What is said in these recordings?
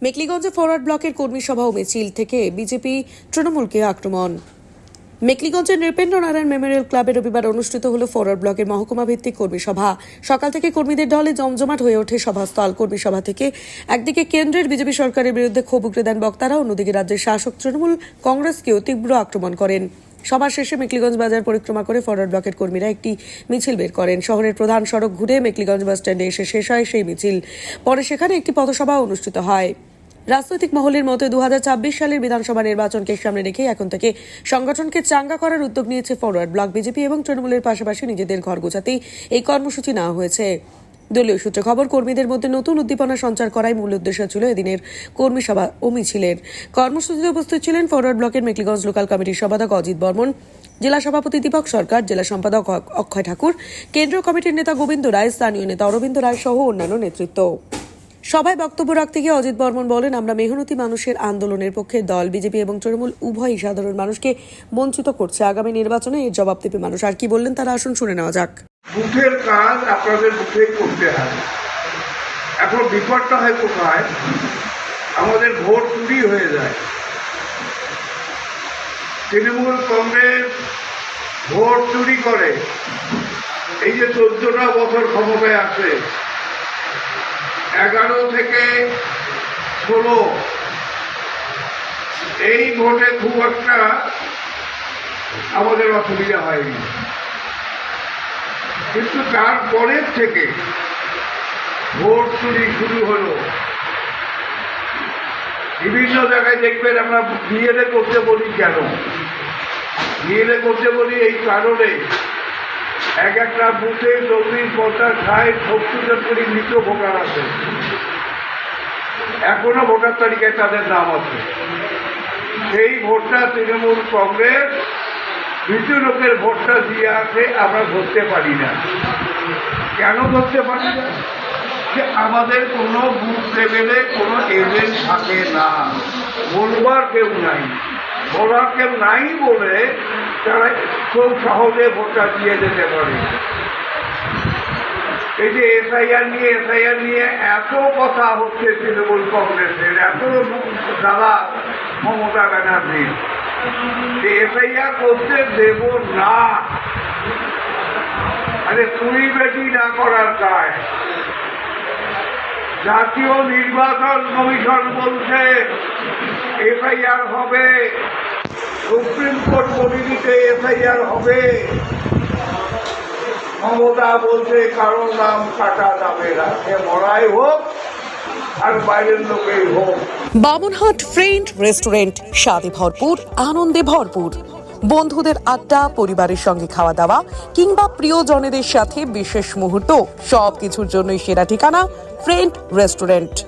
মেকলিগঞ্জে forward ব্লকের কর্মী সভা ও মিছিল থেকে বিজেপি তৃণমূলকে আক্রমণ। মেকলিগঞ্জের নৃপেন্দ্র নারায়ণ মেমোরিয়াল ক্লাবে রবিবার অনুষ্ঠিত হল ফরওয়ার্ড ব্লকের মহকুমা ভিত্তিক কর্মী সভা। সকাল থেকে কর্মীদের ঢলে জমজমাট হয়ে ওঠে সভাস্থল। কর্মী সভা থেকে একদিকে কেন্দ্রের বিজেপি সরকারের বিরুদ্ধে ক্ষোভ উগরে দেন বক্তারা, অন্যদিকে রাজ্যের শাসক তৃণমূল কংগ্রেসকেও তীব্র আক্রমণ করেন। সভা শেষে মেকলিগঞ্জ বাজার পরিক্রমা করে ফরওয়ার্ড ব্লকের কর্মীরা একটি মিছিল বের করেন। শহরের প্রধান সড়ক ঘুরে মেকলিগঞ্জ বাস স্ট্যান্ডে এসে শেষ হয় সেই মিছিল। পরে সেখানে একটি পথসভা অনুষ্ঠিত হয়। রাজনৈতিক মহলের মতে দু হাজার ছাব্বিশ সালের বিধানসভা নির্বাচনকে সামনে রেখে এখন থেকে সংগঠনকে চাঙ্গা করার উদ্যোগ নিয়েছে ফরওয়ার্ড ব্লক বিজেপি এবং তৃণমূলের পাশাপাশি নিজেদের ঘর গোছাতেই এই কর্মসূচি নেওয়া হয়েছে। দলীয় সূত্রে খবর, কর্মীদের মধ্যে নতুন উদ্দীপনা সঞ্চার করাই মূল উদ্দেশ্য ছিল এদিনের কর্মী সভা ও মিছিলের। কর্মসূচিতে উপস্থিত ছিলেন ফরওয়ার্ড ব্লকের মেকলিগঞ্জ লোকাল কমিটির সম্পাদক অজিত বর্মন, জেলা সভাপতি দীপক সরকার, জেলা সম্পাদক অক্ষয় ঠাকুর, কেন্দ্রীয় কমিটির নেতা গোবিন্দ রায়, স্থানীয় নেতা অরবিন্দ রায় সহ অন্যান্য নেতৃত্ব। সভায় বক্তব্য রাখতে গিয়ে অজিত বর্মন বলেন, আমরা মেহনতি মানুষের আন্দোলনের পক্ষে দল, বিজেপি এবং তৃণমূল উভয়ই সাধারণ মানুষকে বঞ্চিত করছে। আগামী নির্বাচনে এর জবাব দেবে মানুষ। আর কি বললেন তারা? আসুন শুনে নেওয়া যাক। বুথের কাজ আপনাদের বুথেই করতে হবে। এখন বিপদটা হয় কোথায়? আমাদের ভোট চুরি হয়ে যায়। তৃণমূল কংগ্রেস ভোট চুরি করে। এই যে চোদ্দটা বছর ক্ষমতায় আছে, এগারো থেকে ষোলো, এই ভোটে খুব একটা আমাদের অসুবিধা হয়নি। কিন্তু তারপরের থেকে ভোট চুরি শুরু হলো। বিভিন্ন জায়গায় দেখবেন আমরা বিএলএ করতে বলি কেন? বিএলএ করতে বলি এই কারণে এক একটা বুথে চল্লিশ পঞ্চাশ ষাট সত্তর করে মৃত ভোটার আছে। এখনও ভোটার তালিকায় তাদের নাম আছে। সেই ভোটটা তৃণমূল কংগ্রেস মৃত্যু লোকের ভোটটা দিয়ে আছে, আমরা ধরতে পারি না। কেন ধরতে পারি না? যে আমাদের কোনো বুথ লেভেলে কোনো এজেন্ট থাকে না। বলবার কেউ নাই। বলার কেউ নাই বলে তারা খুব সহজে ভোটটা দিয়ে যেতে পারে। এই যে এসআইআর নিয়ে এসআইআর নিয়ে এত কথা হচ্ছে তৃণমূল কংগ্রেসের, এত দাদা মমতা ব্যানার্জির। যে এসআইআর করতে দেব না। আরে তুই বেটি না করার কাজ। জাতীয় নির্বাচন কমিশন বলছে, এফআইআর হবে। সুপ্রিম কোর্ট বলিতে এফআইআর হবে। মমতা বলছে কারও নাম কাটা যাবে না। সে মরাই হোক বামনহাট ফ্রেন্ড রেস্টুরেন্ট, স্বাদে ভরপুর, আনন্দে ভরপুর। বন্ধুদের আড্ডা, পরিবারের সঙ্গে খাওয়া দাওয়া, কিংবা প্রিয়জনেদের সাথে বিশেষ মুহূর্ত, সব কিছুর জন্যই সেরা ঠিকানা ফ্রেন্ড রেস্টুরেন্ট।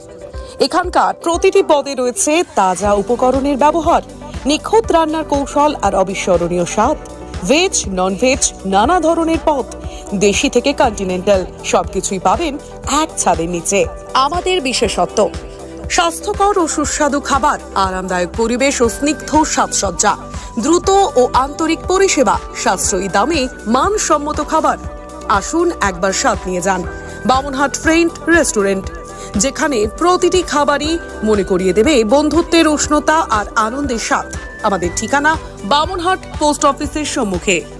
এখানকার প্রতিটি পদে রয়েছে তাজা উপকরণের ব্যবহার, নিখুঁত রান্নার কৌশল আর অবিস্মরণীয় স্বাদ। ভেজ নন ভেজ নানা ধরনের পদ দেশি থেকে কন্টিনেন্টাল সবকিছুই পাবেন এক ছাদের নিচে। আমাদের বিশেষত্ব, স্বাস্থ্যকর ও সুস্বাদু খাবার, আরামদায়ক পরিবেশ ও স্নিগ্ধ সাজসজ্জা, দ্রুত ও আন্তরিক পরিষেবা, সাশ্রয়ী দামে মানসম্মত খাবার। আসুন একবার স্বাদ নিয়ে যান, বামনহাট ফ্রেন্ড রেস্টুরেন্ট, যেখানে প্রতিটি খাবারই মনে করিয়ে দেবে বন্ধুত্বের উষ্ণতা আর আনন্দের স্বাদ। আমাদের ঠিকানা বামনহাট পোস্ট অফিসের সম্মুখে।